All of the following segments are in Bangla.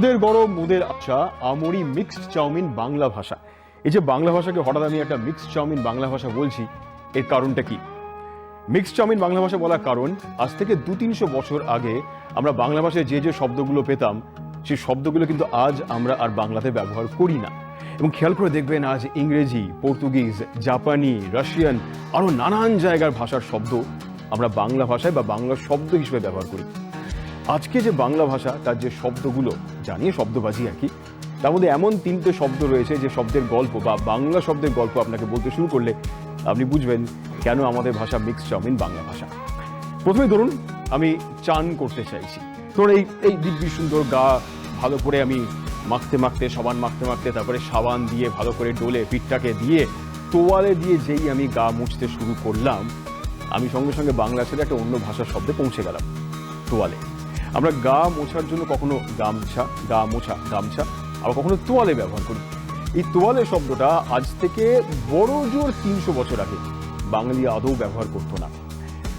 মুদের গরম মুদের আশা আমরি মিক্সড চাউমিন বাংলা ভাষা। এই যে বাংলা ভাষাকে হঠাৎ আমি একটা মিক্সড চাউমিন বাংলা ভাষা বলছি, এর কারণটা কি? মিক্সড চাউমিন বাংলা ভাষা বলার কারণ, আজ থেকে দু তিনশো বছর আগে আমরা বাংলা ভাষায় যে যে শব্দগুলো পেতাম, সেই শব্দগুলো কিন্তু আজ আমরা আর বাংলাতে ব্যবহার করি না। এবং খেয়াল করে দেখবেন আজ ইংরেজি, পর্তুগিজ, জাপানি, রাশিয়ান, আরও নানান জায়গার ভাষার শব্দ আমরা বাংলা ভাষায় বা বাংলা শব্দ হিসেবে ব্যবহার করি। আজকে যে বাংলা ভাষা, তার যে শব্দগুলো, জানিয়ে শব্দবাজি আর কি তার মধ্যে এমন তিনটে শব্দ রয়েছে যে শব্দের গল্প বা বাংলা শব্দের গল্প আপনাকে বলতে শুরু করলে আপনি বুঝবেন কেন আমাদের ভাষা মিক্স চাউমিন বাংলা ভাষা। প্রথমে ধরুন, আমি চান করতে চাইছি। ধরুন এই এই দিব্যি সুন্দর গা ভালো করে আমি মাখতে মাখতে, সাবান মাখতে মাখতে, তারপরে সাবান দিয়ে ভালো করে ডোলে পিঠটাকে দিয়ে, তোয়ালে দিয়ে যেই আমি গা মুছতে শুরু করলাম, আমি সঙ্গে সঙ্গে বাংলা ছেড়ে একটা অন্য ভাষার শব্দে পৌঁছে গেলাম, তোয়ালে। আমরা গা মোছার জন্য কখনো গামছা, গা মোছা, গামছা, আবার কখনো তোয়ালে ব্যবহার করি। এই তোয়ালে শব্দটা আজ থেকে বড় জোর তিনশো বছর আগে বাঙালি আদৌ ব্যবহার করতো না।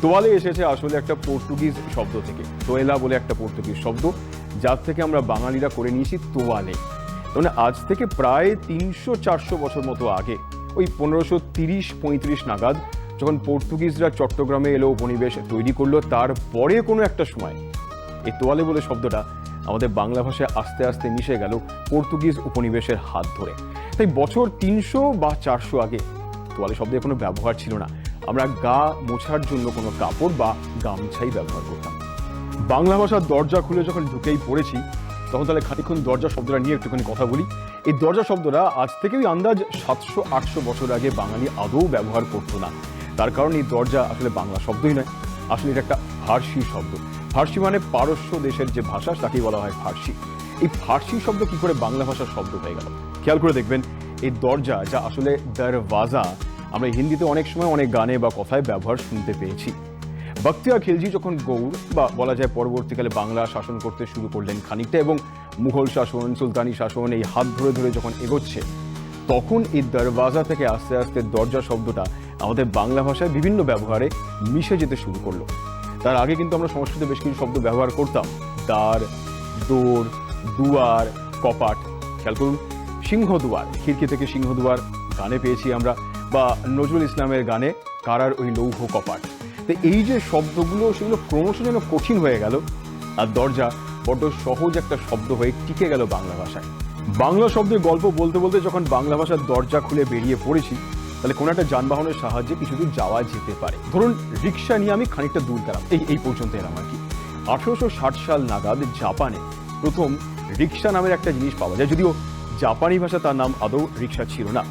তোয়ালে এসেছে আসলে একটা পর্তুগিজ শব্দ থেকে, তোয়েলা বলে একটা পর্তুগিজ শব্দ, যার থেকে আমরা বাঙালিরা করে নিয়েছি তোয়ালে। মানে আজ থেকে প্রায় তিনশো চারশো বছর মতো আগে, ওই পনেরোশো তিরিশ পঁয়ত্রিশ নাগাদ যখন পর্তুগিজরা চট্টগ্রামে এলো, উপনিবেশ তৈরি করল, তারপরে কোনো একটা সময় এই তোয়ালে বলে শব্দটা আমাদের বাংলা ভাষায় আস্তে আস্তে মিশে গেল পর্তুগিজ উপনিবেশের হাত ধরে। তাই বছর তিনশো বা চারশো আগে তোয়ালে শব্দের কোনো ব্যবহার ছিল না। আমরা গা মোছার জন্য কোনো কাপড় বা গামছাই ব্যবহার করতাম। বাংলা ভাষার দরজা খুলে যখন ঢুকেই পড়েছি, তখন তাহলে খানিক্ষণ দরজা শব্দটা নিয়ে একটুখানি কথা বলি। এই দরজা শব্দটা আজ থেকে ওই আন্দাজ সাতশো, আটশো বছর আগে বাঙালি আদৌ ব্যবহার করতো না। তার কারণ এই দরজা আসলে বাংলা শব্দই নয়। আসলে এটা একটা ফার্সি শব্দ। ফার্সি মানে পারস্য দেশের যে ভাষা, তাকেই বলা হয় ফার্সি। এই ফার্সি শব্দ কি করে বাংলা ভাষার শব্দ হয়ে গেল? খেয়াল করে দেখবেন, এই দরজা যা আসলে দরওয়াজা, আমরা হিন্দিতে অনেক সময় অনেক গানে বা কথায় ব্যবহার শুনতে পেয়েছি। বখতিয়ার খিলজি যখন গৌড় বা বলা যায় পরবর্তীকালে বাংলা শাসন করতে শুরু করলেন খানিকটা এবং মুঘল শাসন, সুলতানি শাসন, এই হাত ধরে ধরে যখন এগোচ্ছে, তখন এই দরওয়াজা থেকে আস্তে আস্তে দরজা শব্দটা আমাদের বাংলা ভাষায় বিভিন্ন ব্যবহারে মিশে যেতে শুরু করল। তার আগে কিন্তু আমরা সংস্কৃতে বেশ কিছু শব্দ ব্যবহার করতাম। দ্বার দোর, দুয়ার, কপাট। খেয়াল করুন, সিংহদুয়ার, খিড়কি থেকে সিংহদুয়ার গানে পেয়েছি আমরা, বা নজরুল ইসলামের গানে কারার ওই লৌহ কপাট। তো এই যে শব্দগুলো, সেগুলো ক্রমশ যেন কঠিন হয়ে গেল, আর দরজা বড্ড সহজ একটা শব্দ হয়ে টিকে গেল বাংলা ভাষায়। বাংলা শব্দের গল্প বলতে বলতে যখন বাংলা ভাষার দরজা খুলে বেরিয়ে পড়েছি তাহলে কোনো একটা যানবাহনের সাহায্যে কিছু দূর যাওয়া যেতে পারে। ধরুন, রিক্সা নিয়ে আমি খানিকটা দূর গেলাম। এই এই পর্যন্ত এলাম আর কি। আঠেরোশো ষাট সাল নাগাদ জাপানে প্রথম রিক্সা নামের একটা জিনিস পাওয়া যায়। যদিও জাপানি ভাষা তার নাম আদৌ রিক্সা ছিল না।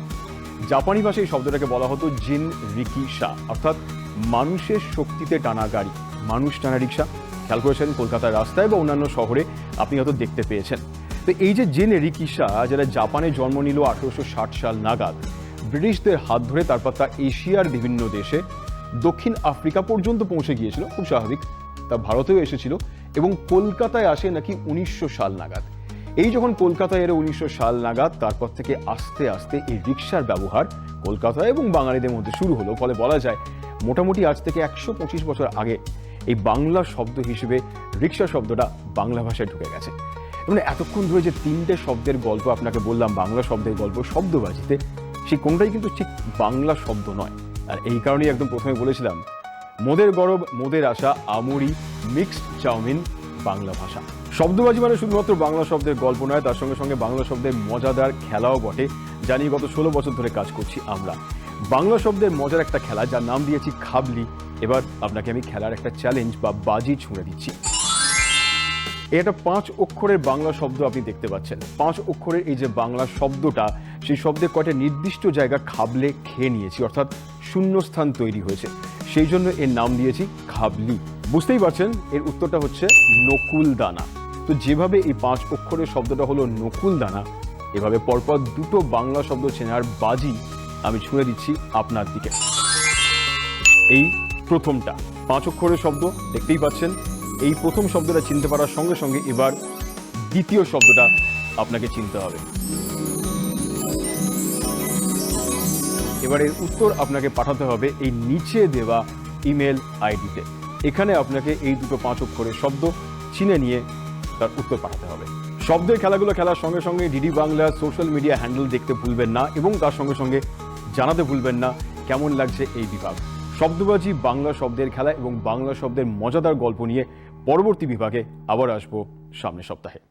জাপানি ভাষায় এই শব্দটাকে বলা হতো জিন রিকিশা অর্থাৎ মানুষের শক্তিতে টানা গাড়ি। মানুষ টানা রিক্সা। খেয়াল করেছেন, কলকাতার রাস্তায় বা অন্যান্য শহরে আপনি হয়তো দেখতে পেয়েছেন। তো এই যে জেন রিকিশা যারা জাপানে জন্ম নিল আঠেরোশো ষাট সাল নাগাদ ব্রিটিশদের হাত ধরে তারপর তা এশিয়ার বিভিন্ন দেশে দক্ষিণ আফ্রিকা পর্যন্ত পৌঁছে গিয়েছিল, খুব স্বাভাবিক। তা ভারতেও এসেছিল এবং কলকাতায় আসে নাকি উনিশশো সাল নাগাদ। এই যখন কলকাতায় এলো উনিশশো সাল নাগাদ, তারপর থেকে আস্তে আস্তে এই রিক্সার ব্যবহার কলকাতা এবং বাঙালিদের মধ্যে শুরু হলো। ফলে বলা যায়, মোটামুটি আজ থেকে একশো পঁচিশ বছর আগে এই বাংলা শব্দ হিসেবে রিক্সা শব্দটা বাংলা ভাষায় ঢুকে গেছে। মানে এতক্ষণ ধরে যে তিনটে শব্দের গল্প আপনাকে বললাম, বাংলা শব্দের গল্প, শব্দবাজিতে সেই কোনটাই কিন্তু ঠিক বাংলা শব্দ নয়। আর এই কারণেই একদম প্রথমে বলেছিলাম, মোদের গরব, মোদের আশা, আমুরি, মিক্সড চাউমিন, বাংলা ভাষা। শব্দবাজি মানে শুধুমাত্র বাংলা শব্দের গল্প নয়, তার সঙ্গে সঙ্গে বাংলা শব্দের মজাদার খেলাও বটে নিয়ে গত ষোলো বছর ধরে কাজ করছি আমরা। বাংলা শব্দের মজার একটা খেলা, যার নাম দিয়েছি খাবলি। এবার আপনাকে আমি খেলার একটা চ্যালেঞ্জ বা বাজি ছুঁড়ে দিচ্ছি। এটা পাঁচ অক্ষরের বাংলা শব্দ আপনি দেখতে পাচ্ছেন। পাঁচ অক্ষরের এই যে বাংলা শব্দটা, সেই শব্দের কয়টা নির্দিষ্ট জায়গা খাবলে খেয়ে নিয়েছি, অর্থাৎ শূন্যস্থান তৈরি হয়েছে। সেই জন্য এর নাম দিয়েছি খাবলি। বুঝতেই পারছেন, এর উত্তরটা হচ্ছে নকুল দানা তো যেভাবে এই পাঁচ অক্ষরের শব্দটা হলো নকুল দানা এভাবে পরপর দুটো বাংলা শব্দ চেনার বাজি আমি ছুঁড়ে দিচ্ছি আপনার দিকে। এই প্রথমটা, পাঁচ অক্ষরের শব্দ, দেখতেই পাচ্ছেন এই প্রথম শব্দটা চিনতে পারার সঙ্গে সঙ্গে এবার দ্বিতীয় শব্দটা আপনাকে চিনতে হবে। এবারে উত্তর আপনাকে পাঠাতে হবে এই নিচে দেওয়া ইমেল আইডিতে। এখানে আপনাকে এই দুটো পাঁচ অক্ষরের শব্দ চিনে নিয়ে তার উত্তর পাঠাতে হবে। শব্দের খেলাগুলো খেলার সঙ্গে সঙ্গে DD Bangla social media handle দেখতে ভুলবেন না এবং তার সঙ্গে সঙ্গে জানাতে ভুলবেন না কেমন লাগছে এই বিভাগ। শব্দবাজি বাংলা শব্দের খেলা এবং বাংলা শব্দের মজাদার গল্প নিয়ে পরবর্তী বিভাগে আবার আসব সামনের সপ্তাহে।